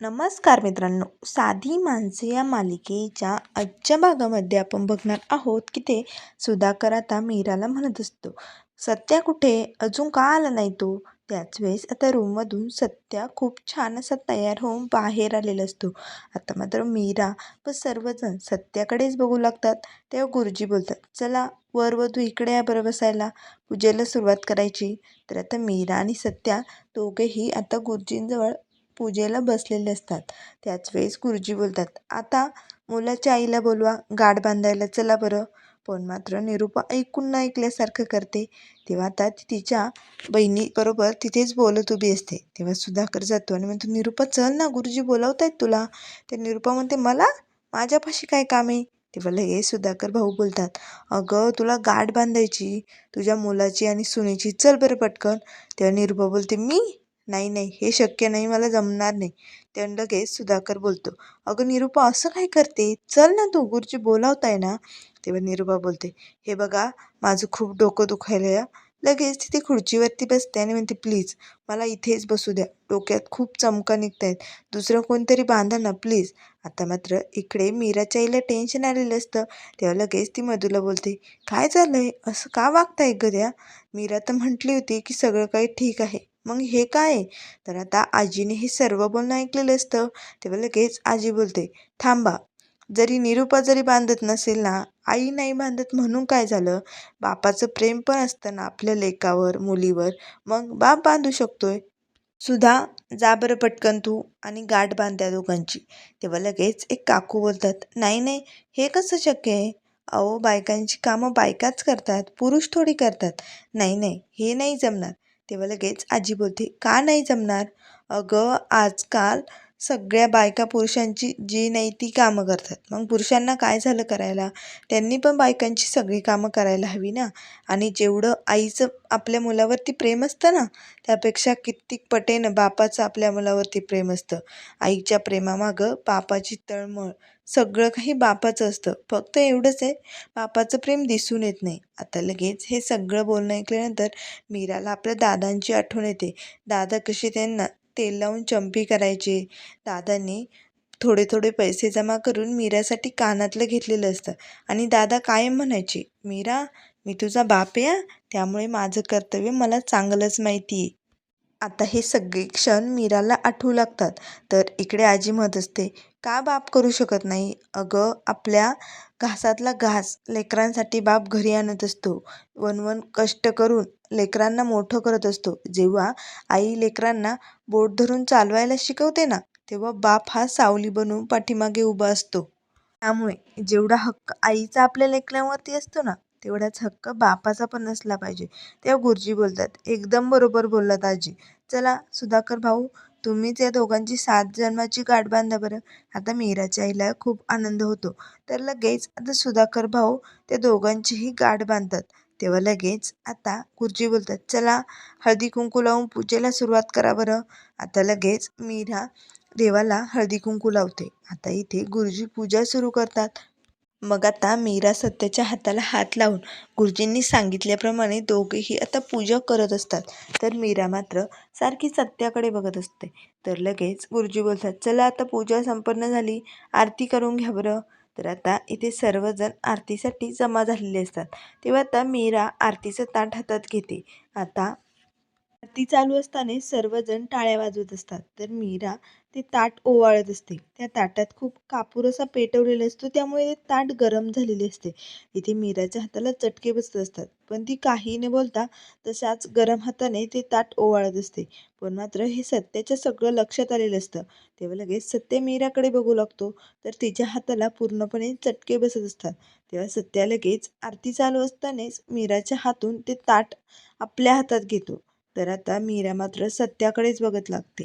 नमस्कार मित्रांनो. साधी माणसे या मालिकेच्या आजच्या भागामध्ये आपण बघणार आहोत की ते सुधाकर आता मीराला म्हणत असतो सत्या कुठे? अजून का आला नाही तो? त्याच वेळेस आता रूममधून सत्या खूप छान असा तयार होऊन बाहेर आलेला असतो. आता मात्र मीरा व सर्वजण सत्याकडेच बघू लागतात. तेव्हा गुरुजी बोलतात चला वर वधू इकडे या बरं बसायला. पूजेला सुरुवात करायची. तर आता मीरा आणि सत्या दोघेही आता गुरुजींजवळ पूजेला बसलेले असतात. त्याच वेळेस गुरुजी बोलतात आता मुलाच्या आईला बोलवा गाठ बांधायला चला बरं. पण मात्र निरूपा ऐकून न ऐकल्यासारखं करते. तेव्हा आता ती तिच्या बहिणीबरोबर तिथेच बोलत उभी असते. तेव्हा सुधाकर जातो आणि म्हणतो निरूपा चल ना गुरुजी बोलवतायत तुला. ते निरूपा म्हणते मला? माझ्यापाशी काय काम आहे? तेव्हा लगेच सुधाकर भाऊ बोलतात अगं तुला गाठ बांधायची तुझ्या मुलाची आणि सुनेची. चल बरं पटकन. तेव्हा निरूपा बोलते मी? नाही नाही हे शक्य नाही मला जमणार नाही. त्यानं लगेच सुधाकर बोलतो. अगं निरूपा असं काय करते? चल ना तू गुरुजी बोलावताय ना. तेव्हा निरूपा बोलते हे बघा माझं खूप डोकं दुखायला लगेच तिथे खुर्चीवरती बसते आणि म्हणते प्लीज मला इथेच बसू द्या. डोक्यात खूप चमका निघत आहेत दुसरं कोणतरी बांधा ना प्लीज. आता मात्र इकडे मीराच्या आईला टेन्शन आलेलं असतं. तेव्हा लगेच ती मधूला बोलते काय झालंय असं का वागताय गद्या मीरा तर म्हटली होती की सगळं काही ठीक आहे. मग हे काय? तर आता आजीने हे सर्व बोलणं ऐकलेलं असतं. तेव्हा लगेच आजी बोलते थांबा जरी निरूपा जरी बांधत नसेल ना आई नाही बांधत म्हणून काय झालं? बापाचं प्रेम पण असतं ना आपल्या लेकावर मुलीवर. मग बाप बांधू शकतोय. सुधा जा बरं पटकन तू आणि गाठ बांधत्या दोघांची. तेव्हा लगेच एक काकू बोलतात नाही नाही हे कसं शक्य आहे? अहो बायकांची कामं बायकाच करतात पुरुष थोडी करतात. नाही नाही हे नाही जमणार. तेव्हा लगेच आजी बोलते का नाही जमणार? अगं आजकाल सगळ्या बायका पुरुषांची जी नाही ती कामं करतात. मग पुरुषांना काय झालं करायला? त्यांनी पण बायकांची सगळी कामं करायला हवी ना? आणि जेवढं आईचं आपल्या मुलावरती प्रेम असतं ना त्यापेक्षा कित्येक पटेनं बापाचं आपल्या मुलावरती प्रेम असतं. आईच्या प्रेमामागं बापाची तळमळ सगळं काही बापाचं असतं. फक्त एवढंच आहे बापाचं प्रेम दिसून येत नाही. आता लगेच हे सगळं बोलणं ऐकल्यानंतर मीराला आपल्या दादांची आठवण येते. दादा कसे त्यांना तेल लावून चंपी करायचे. दादांनी थोडे थोडे पैसे जमा करून मीरासाठी कानातलं घेतलेलं असतं. आणि दादा कायम म्हणायचे मीरा मी तुझा बाप आहे त्यामुळे माझं कर्तव्य मला चांगलंच माहिती आहे. आता हे सगळे क्षण मीराला आठवू लागतात. तर इकडे आजी म्हणत असते का बाप करू शकत नाही? अगं आपल्या घासातला घास लेकरांसाठी बाप घरी आणत असतो. वनवन कष्ट करून लेकरांना मोठं करत असतो. जेव्हा आई लेकरांना बोट धरून चालवायला शिकवते ना तेव्हा बाप हा सावली बनवून पाठीमागे उभा असतो. त्यामुळे जेवढा हक्क आईचा आपल्या लेकरांवरती असतो ना तेवढाच हक्क बापाचा पण नसला पाहिजे. तेव्हा गुरुजी बोलतात एकदम बरोबर बोललात आजी. चला सुधाकर भाऊ तुम्हीच या दोघांची सात जन्माची गाठ बांधा बरं. आता मीराच्या आईला खूप आनंद होतो. तर लगेच आता सुधाकर भाऊ त्या दोघांचीही गाठ बांधतात. तेव्हा लगेच आता गुरुजी बोलतात चला हळदी कुंकू लावून पूजेला सुरुवात करा बरं. आता लगेच मीरा देवाला हळदी कुंकू लावते. आता इथे गुरुजी पूजा सुरू करतात. मग आता मीरा सत्याच्या हाताला हात लावून गुरुजींनी सांगितल्याप्रमाणे दोघेही आता पूजा करत असतात. तर मीरा मात्र सारखी सत्याकडे बघत असते. तर लगेच गुरुजी बोलतात चला आता पूजा संपन्न झाली. आरती करून घ्या बरं. तर आता इथे सर्वजण आरतीसाठी जमा झालेले असतात. तेव्हा आता मीरा आरतीचं ताट हातात घेते. आता आरती चालू असताना सर्वजण टाळ्या वाजवत असतात. तर मीरा ते ताट ओवाळत असते. त्या ताटात खूप कापूर असा पेटवलेला असतो. त्यामुळे ते ताट गरम झालेले असते. इथे मीराच्या हाताला चटके बसत असतात. पण ती काही न बोलता तशाच गरम हाताने ते ताट ओवाळत असते. पण मात्र हे सत्याच्या सगळं लक्षात आलेलं असतं. तेव्हा लगेच सत्य मीराकडे बघू लागतो. तर तिच्या हाताला पूर्णपणे चटके बसत असतात. तेव्हा सत्या लगेच आरती चालू असतानाच मीराच्या हातून ते ताट आपल्या हातात घेतो. तर आता मीरा मात्र सत्याकडेच बघत लागते.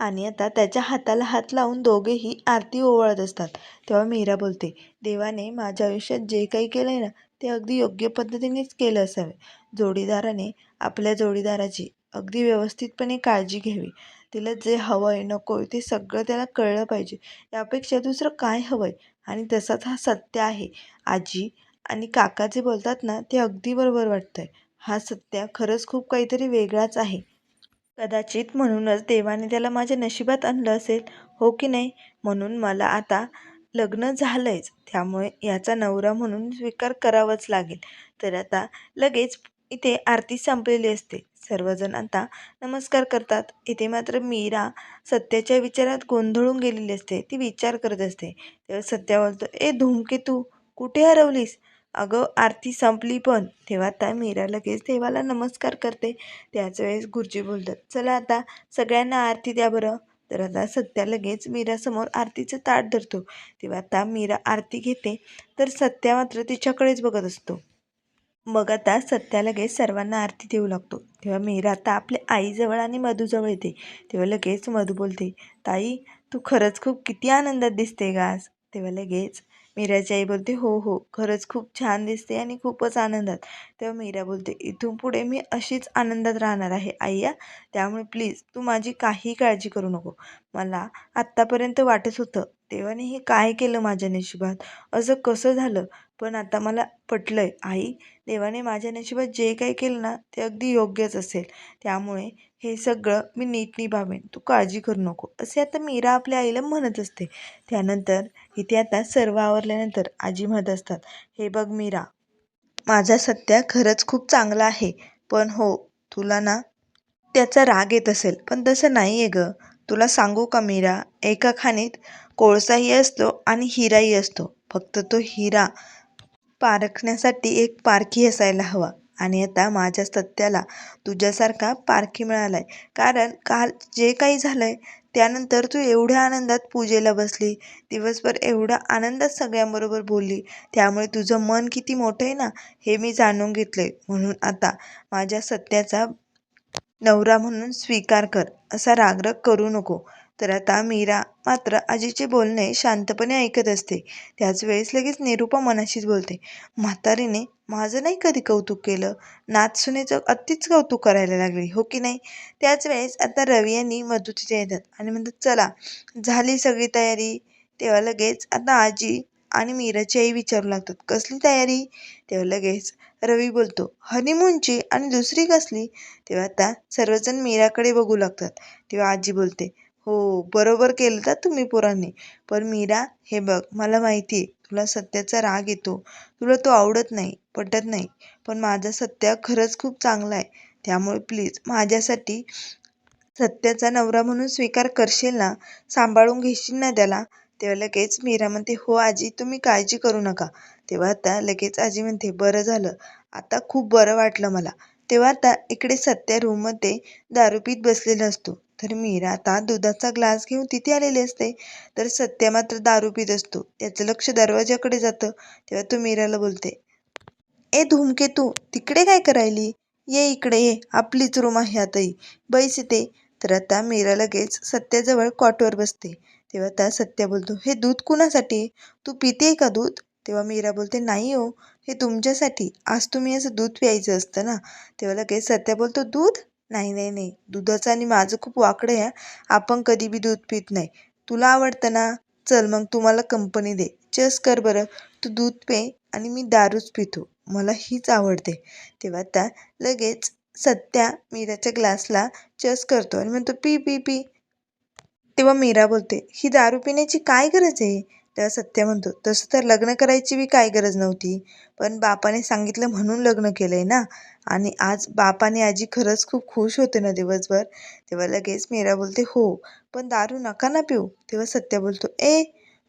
आणि आता त्याच्या हाताला हात लावून दोघेही आरती ओवाळत असतात. तेव्हा मीरा बोलते देवाने माझ्या आयुष्यात जे काही केलं आहे ना ते अगदी योग्य पद्धतीनेच केलं असावे. जोडीदाराने आपल्या जोडीदाराची अगदी व्यवस्थितपणे काळजी घ्यावी. तिला जे हवं आहे नको आहे ते सगळं त्याला कळलं पाहिजे. यापेक्षा दुसरं काय हवं आहे आणि तसाच हा सत्य आहे. आजी आणि काका जे बोलतात ना ते अगदी बरोबर वाटतं आहे हा सत्य खरंच खूप काहीतरी वेगळाच आहे. कदाचित म्हणूनच देवाने त्याला माझ्या नशिबात आणलं असेल हो की नाही? म्हणून मला आता लग्न झालंयच त्यामुळे याचा नवरा म्हणून स्वीकार करावाच लागेल. तर आता लगेच इथे आरती संपलेली असते. सर्वजण आता नमस्कार करतात. इथे मात्र मीरा सत्याच्या विचारात गोंधळून गेलेली असते. ती विचार करत असते. तेव्हा सत्या बोलतो ए धूमकेतू कुठे हरवलीस? अगं आरती संपली पण. तेव्हा आता मीरा लगेच देवाला नमस्कार करते. त्याच वेळेस गुरुजी बोलतात चला आता सगळ्यांना आरती द्या बरं. तर आता सत्या लगेच मीरासमोर आरतीचं ताट धरतो. तेव्हा आता मीरा आरती घेते तर सत्या मात्र तिच्याकडेच बघत असतो. मग आता सत्या लगेच सर्वांना आरती देऊ लागतो. तेव्हा मीरा आता आपल्या आईजवळ आणि मधूजवळ येते. तेव्हा लगेच मधू बोलते ताई तू खरंच खूप किती आनंदात दिसते गास तेव्हा लगेच मीराची आई बोलते हो हो खरंच खूप छान दिसते आणि खूपच आनंदात. तेव्हा मीरा बोलते इथून पुढे मी अशीच आनंदात राहणार आहे आईया. त्यामुळे प्लीज तू माझी काही काळजी करू नको. मला आत्तापर्यंत वाटत होतं देवाने हे काय केलं माझ्या नशिबात? असं कसं झालं? पण आता मला पटलं आहे आई देवाने माझ्या नशिबात जे काही केलं ना ते अगदी योग्यच असेल. त्यामुळे हे सगळं मी नीट निभावेन तू काळजी करू नको. असे आता मीरा आपल्या आईला म्हणत असते. त्यानंतर इथे आता सर्व आवरल्यानंतर आजी म्हणत असतात हे बघ मीरा माझा सत्या खरंच खूप चांगला आहे. पण हो तुला ना त्याचा राग येत असेल. पण तसं नाही आहे गं. तुला सांगू का मीरा एका खाणीत कोळसाही असतो आणि हिराही असतो. फक्त तो हिरा पारखण्यासाठी एक पारखी असायला हवा. आणि आता माझ्या सत्याला तुझ्यासारखा पारखी मिळाला आहे कारण काल जे काही झालं आहे त्यानंतर तू एवढ्या आनंदात पूजेला बसली. दिवसभर एवढ्या आनंदात सगळ्यांबरोबर बोलली. त्यामुळे तुझं मन किती मोठं आहे ना हे मी जाणून घेतलं आहे म्हणून आता माझ्या सत्याचा नवरा म्हणून स्वीकार कर. असा रागराग करू नको. तर आता मीरा मात्र आजीचे बोलणे शांतपणे ऐकत असते. त्याच वेळेस लगेच निरूपा मनाशीच बोलते म्हातारीने माझं नाही कधी कौतुक केलं? नाचसुनेचं अतिच कौतुक करायला लागली हो की नाही? त्याच वेळेस आता रवी यांनी मधू तिथे येतात आणि म्हणतात चला झाली सगळी तयारी. तेव्हा लगेच आता आजी आणि मीराची आई विचारू लागतात कसली तयारी? तेव्हा लगेच रवी बोलतो हनीमूनची आणि दुसरी कसली? तेव्हा आता सर्वजण मीराकडे बघू लागतात तेव्हा आजी बोलते हो बरोबर केलं तर तुम्ही पोरांनी. पण मीरा हे बघ मला माहिती आहे तुला सत्याचा राग येतो. तुला तो आवडत नाही पटत नाही. पण माझा सत्या खरंच खूप चांगला आहे. त्यामुळे प्लीज माझ्यासाठी सत्याचा नवरा म्हणून स्वीकार करशील ना सांभाळून घेशील ना त्याला तेव्हा लगेच मीरा म्हणते हो आजी तुम्ही काळजी करू नका. तेव्हा आता लगेच आजी म्हणते बरं झालं आता खूप बरं वाटलं मला. तेव्हा आता इकडे सत्या रूममध्ये दारू पीत बसलेला असतो. तर मीरा आता दुधाचा ग्लास घेऊन तिथे आलेली असते. तर सत्या मात्र दारू पीत असतो. त्याचं लक्ष दरवाजाकडे जातं. तेव्हा तो मीराला बोलते ए धूमकेतू तिकडे काय करायली? ये इकडे ये. आपलीच रूम आहे आताही बैस इथे. तर आता मीरा लगेच सत्याजवळ कॉटवर बसते. तेव्हा त्या सत्या बोलतो हे दूध कुणासाठी? तू पिते का दूध? तेव्हा मीरा बोलते नाही हो हे तुमच्यासाठी. आज तुम्ही असं दूध प्यायचं असतं ना. तेव्हा लगेच सत्या बोलतो दूध? नाही नाही नाही. दुधाचं आणि माझं खूप वाकडं आहे आपण कधी बी दूध पित नाही. तुला आवडतं ना? चल मग तुम्हाला कंपनी दे. चस कर बरं. तू दूध पे आणि मी दारूच पितो. मला हीच आवडते. तेव्हा त्या लगेच सत्या मीराच्या ग्लासला चस करतो आणि म्हणतो पी पी पी. तेव्हा मीरा बोलते ही दारू पिण्याची काय गरज आहे? तेव्हा सत्य म्हणतो तसं तर लग्न करायची बी काय गरज नव्हती पण बापाने सांगितलं म्हणून लग्न केलं आहे ना. आणि आज बापाने आजी खरंच खूप खुश होते ना दिवसभर. तेव्हा लगेच मीरा बोलते हो पण दारू नका ना पिऊ. तेव्हा सत्य बोलतो ए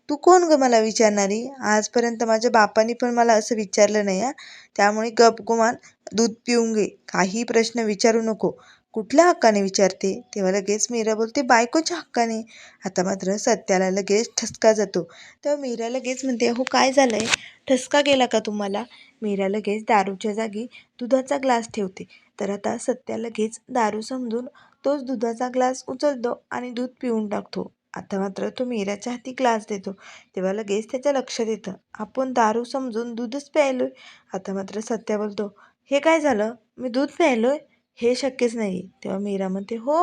तू कोण गं मला विचारणारी? आजपर्यंत माझ्या बापाने पण मला असं विचारलं नाही त्यामुळे गप गुमान दूध पिऊन घे. काही प्रश्न विचारू नको. कुठल्या हक्काने विचारते? तेव्हा लगेच मीरा बोलते बायकोच्या हक्काने. आता मात्र सत्याला लगेच ठसका जातो. तेव्हा मीरा लगेच म्हणते हो काय झालं आहे ठसका गेला का तुम्हाला? मीरा लगेच दारूच्या जागी दुधाचा ग्लास ठेवते. तर आता सत्या लगेच दारू समजून तोच दुधाचा ग्लास उचलतो आणि दूध पिऊन टाकतो. आता मात्र तो मीराच्या हाती ग्लास देतो. तेव्हा लगेच त्याच्या लक्षात येतं आपण दारू समजून दूधच प्यायलोय. आता मात्र सत्या बोलतो हे काय झालं? मी दूध प्यायलोय? हे शक्यच नाही. तेव्हा मीरा म्हणते हो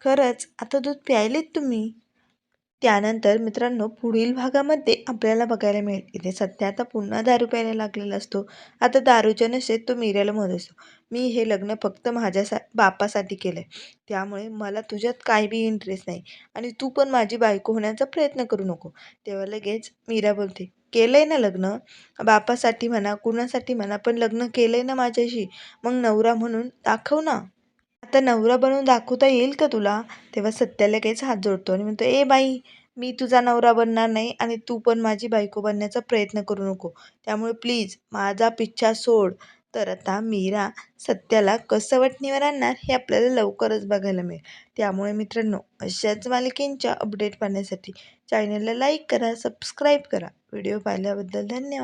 खरंच. आता दूध प्यायलेत तुम्ही. त्यानंतर मित्रांनो पुढील भागामध्ये आपल्याला बघायला मिळेल. इथे सध्या आता पुन्हा दारू प्यायला लागलेला असतो. आता दारूच्या नशेत तो मीऱ्याला म्हणत असतो. मी हे लग्न फक्त माझ्या सा बापासाठी केलं आहे त्यामुळे मला तुझ्यात काही बी इंटरेस्ट नाही. आणि तू पण माझी बायको होण्याचा प्रयत्न करू नको. तेव्हा लगेच मीरा बोलते केलं आहे ना लग्न? बापासाठी म्हणा कुणासाठी म्हणा पण लग्न केलं आहे ना माझ्याशी? मग नवरा म्हणून दाखव ना. आता नवरा बनवून दाखवता येईल का तुला? तेव्हा सत्या लगेच हात जोडतो आणि म्हणतो ए बाई मी तुझा नवरा बनणार नाही आणि तू पण माझी बायको बनण्याचा प्रयत्न करू नको. त्यामुळे प्लीज माझा पिच्छा सोड. तर आता मीरा सत्याला कसं वटणीवर आणणार हे आपल्याला लवकरच बघायला मिळेल. त्यामुळे मित्रांनो अशाच मालिकेंच्या अपडेट पाहण्यासाठी चॅनलला लाईक करा सबस्क्राईब करा. व्हिडिओ पाहिल्याबद्दल धन्यवाद.